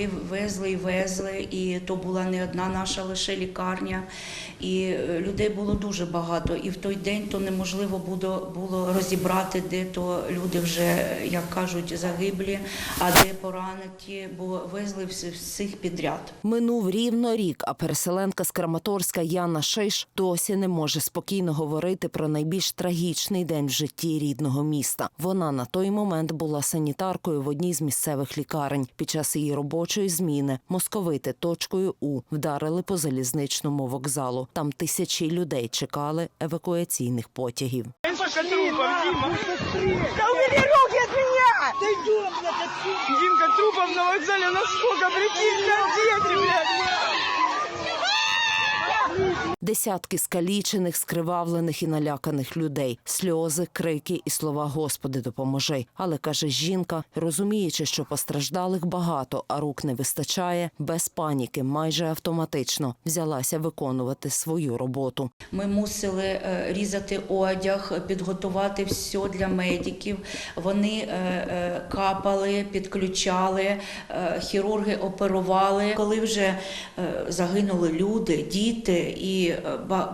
людей везли і везли, і то була не одна наша лише лікарня. І е, людей було дуже багато. І в той день то неможливо було, розібрати, де то люди вже, як кажуть, загиблі, а де поранені, бо везли всіх підряд. Минув рівно рік, а переселенка з Краматорська Яна Шиш досі не може спокійно говорити про найбільш трагічний день в житті рідного міста. Вона на той момент була санітаркою в одній з місцевих лікарень. Під час її робочої зміни московити точкою У вдарили по залізничному вокзалу. Там тисячі людей чекали евакуаційних потягів. Димка, трупов на вокзале насколько, прикинь, блядь. Десятки скалічених, скривавлених і наляканих людей, сльози, крики і слова Господи, допоможи. Але каже жінка, розуміючи, що постраждалих багато, а рук не вистачає, без паніки, майже автоматично взялася виконувати свою роботу. Ми мусили е, різати одяг, підготувати все для медиків. Вони е, е, капали, підключали, хірурги оперували. Коли вже загинули люди, діти і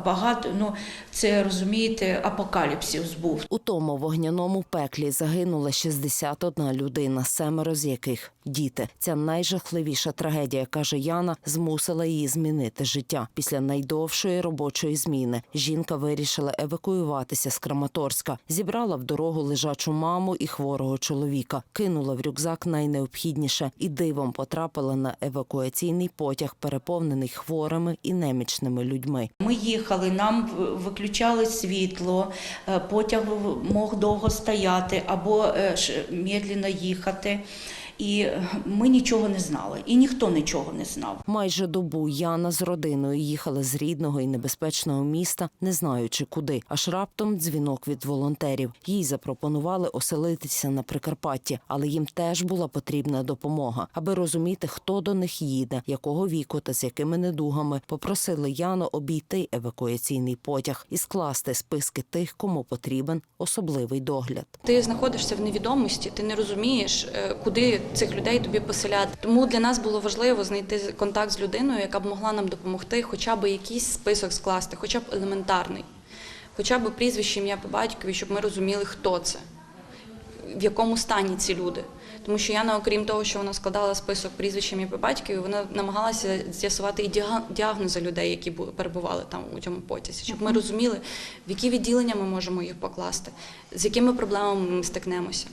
багато, ну це розумієте, апокаліпсис був. У тому вогняному пеклі загинула 61 людина, семеро з яких діти. Ця найжахливіша трагедія, каже Яна, змусила її змінити життя. Після найдовшої робочої зміни жінка вирішила евакуюватися з Краматорська, зібрала в дорогу лежачу маму і хворого чоловіка, кинула в рюкзак найнеобхідніше і дивом потрапила на евакуаційний потяг, переповнений хворими і немічними людьми. Ми їхали, нам виключали світло, е, потяг мог довго стояти або е, медленно їхати. І ми нічого не знали, і ніхто нічого не знав. Майже добу Яна з родиною їхали з рідного і небезпечного міста, не знаючи куди. Аж раптом дзвінок від волонтерів. Їй запропонували оселитися на Прикарпатті, але їм теж була потрібна допомога, аби розуміти, хто до них їде, якого віку та з якими недугами. Попросили Яну обійти евакуаційний потяг і скласти списки тих, кому потрібен особливий догляд. Ти знаходишся в невідомості, ти не розумієш, е, куди цих людей тобі поселяти. Тому для нас було важливо знайти контакт з людиною, яка б могла нам допомогти, хоча б якийсь список скласти, хоча б елементарний, хоча б прізвище, ім'я по батькові, щоб ми розуміли, хто це, в якому стані ці люди. Тому що Яна, окрім того, що вона складала список прізвищ ім'я по батькові, вона намагалася з'ясувати і діа- діагнози людей, які бу- перебували там у цьому потязі, щоб ми розуміли, в які відділення ми можемо їх покласти, з якими проблемами ми стикнемося,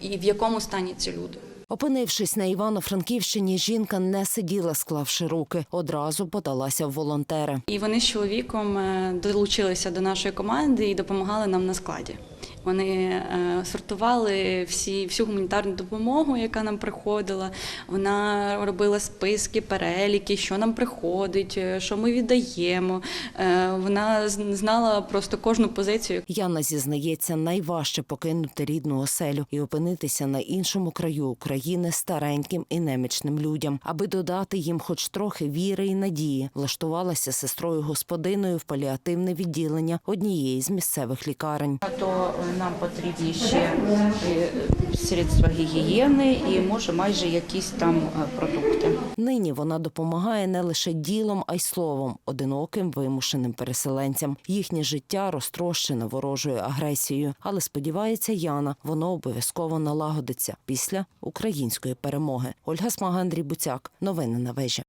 і в якому стані ці люди. Опинившись на Івано-Франківщині, жінка не сиділа, склавши руки, одразу подалася в волонтери. І вони з чоловіком е, долучилися до нашої команди і допомагали нам на складі. Вони е, сортували всі, всю гуманітарну допомогу, яка нам приходила. Вона робила списки, переліки, що нам приходить, е, що ми віддаємо. Е, Вона з- знала просто кожну позицію, Яна зізнається, найважче покинути рідну оселю і опинитися на іншому краю України стареньким і немічним людям, аби додати їм хоч трохи віри і надії. Влаштувалася сестрою господиною в паліативне відділення однієї з місцевих лікарень. То нам потрібні ще е, средства гігієни і може майже якісь там е, продукти. Нині вона допомагає не лише ділом, а й словом одиноким вимушеним переселенцям. Їхнє життя розтрощене ворожою агресією, але сподівається Яна, воно обов'язково налагодиться після української перемоги. Ольга Смага, Андрій Буцяк. Новини на вежі.